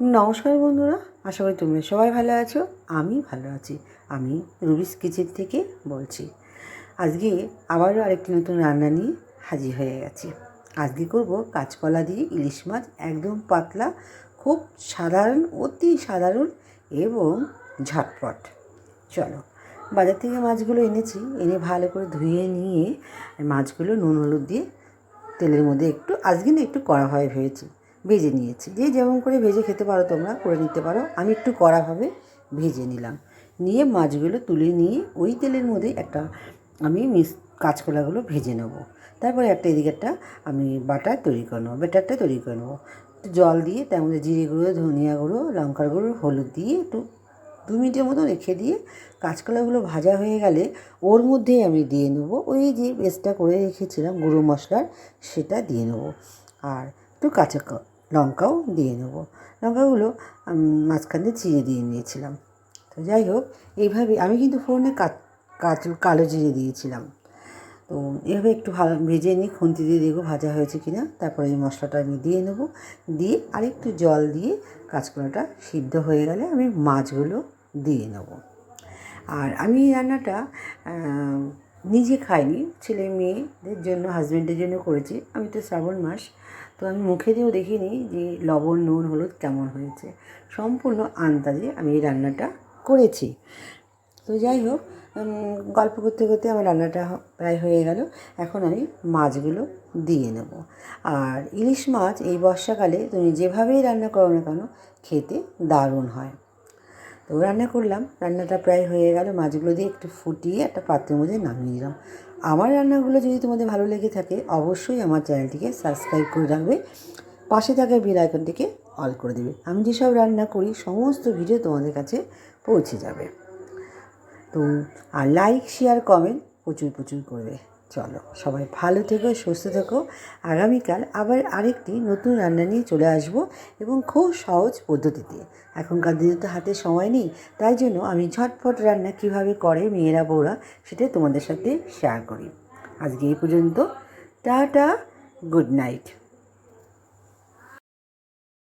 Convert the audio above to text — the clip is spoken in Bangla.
নমস্কার বন্ধুরা, আশা করি তোমরা সবাই ভালো আছো, আমি ভালো আছি, আমি রুবিস কিচেন থেকে বলছি। আজকে আবারও আরেকটি নতুন রান্না নিয়ে হাজির হয়ে গেছি। আজকে করব কাঁচকলা দিয়ে ইলিশ মাছ একদম পাতলা, খুব সাধারণ, অতি সাধারণ এবং ঝটপট। চলো, বাজার থেকে মাছগুলো এনেছি, এনে ভালো করে ধুয়ে নিয়ে মাছগুলো নুন হলুদ দিয়ে তেলের মধ্যে একটু, আজকে না একটু কড়া হয় ভেজেছি। ভেজে নিয়েছি। যে যেমন করে ভেজে খেতে পারো তোমরা, করে নিতে পারো। আমি একটু কড়াভাবে ভেজে নিলাম। নিয়ে মাছগুলো তুলে নিয়ে ওই তেলের মধ্যে একটা আমি মিস কাঁচকলাগুলো ভেজে নেব। তারপরে একটা এদিকে একটা আমি বাটার তৈরি করে নেব, ব্যাটারটা তৈরি করে নেব। জল দিয়ে তার মধ্যে জিরে গুঁড়ো, ধনিয়া গুঁড়ো, লঙ্কার গুঁড়ো, হলুদ দিয়ে একটু দু মিনিটের মতো রেখে দিয়ে কাঁচকলাগুলো ভাজা হয়ে গেলে ওর মধ্যেই আমি দিয়ে নেব ওই যে পেস্টটা করে রেখেছিলাম গুঁড়ো মশলার, সেটা দিয়ে নেব। আর একটু কাঁচা লঙ্কাও দিয়ে নেব। লঙ্কাগুলো মাঝখান দিয়ে চিড়ে দিয়ে নিয়েছিলাম। তো যাই হোক, এইভাবে আমি কিন্তু ফোড়নে কাঁচু কালো জিরে দিয়েছিলাম। তো এভাবে একটু ভালো ভেজে নিই খুন্তি দিয়ে দেখব ভাজা হয়েছে কি না তারপরে এই মশলাটা আমি দিয়ে নেব। দিয়ে আরেকটু জল দিয়ে কাঁচকলাটা সিদ্ধ হয়ে গেলে আমি মাছগুলো দিয়ে নেব। আর আমি রান্নাটা নিজে খাইনি, ছেলে মেয়েদের জন্য হাজব্যান্ডের জন্য করেছি। আমি তো শ্রাবণ মাস, তো আমি মুখে দিয়েও দেখিনি যে লবণ, নুন, হলুদ কেমন হয়েছে। সম্পূর্ণ আন্দাজে আমি এই রান্নাটা করেছি। তো যাই হোক গল্প করতে করতে আমার রান্নাটা প্রায় হয়ে গেল। এখন আমি মাছগুলো দিয়ে নেব। আর ইলিশ মাছ এই বর্ষাকালে তুমি যেভাবেই রান্না করো না কেন, খেতে দারুণ হয়। তো রান্না করলাম। রান্নাটা প্রায় হয়ে গেল। মাছগুলো দিয়ে একটু ফুটিয়ে একটা পাত্রের মধ্যে নামিয়ে দিলাম আমার রান্নাগুলো যদি তোমাদের ভালো লেগে থাকে, অবশ্যই আমার চ্যানেলটিকে সাবস্ক্রাইব করে রাখবে। পাশে থাকা বেল আইকনটিকে অল করে দেবে। আমি যেসব রান্না করি, সমস্ত ভিডিও তোমাদের কাছে পৌঁছে যাবে। তো, আর লাইক শেয়ার কমেন্ট প্রচুর প্রচুর করবে। চলো, সবাই ভালো থেকো, সুস্থ থেকো। আগামীকাল আবার আরেকটি নতুন রান্না নিয়ে চলে আসব এবং খুব সহজ পদ্ধতিতে। এখনকার দিনে তো হাতে সময় নেই, তাই জন্য আমি ঝটপট রান্না কীভাবে করে মেয়েরা, বউরা সেটা তোমাদের সাথে শেয়ার করি। আজকে এই পর্যন্ত। Tata good night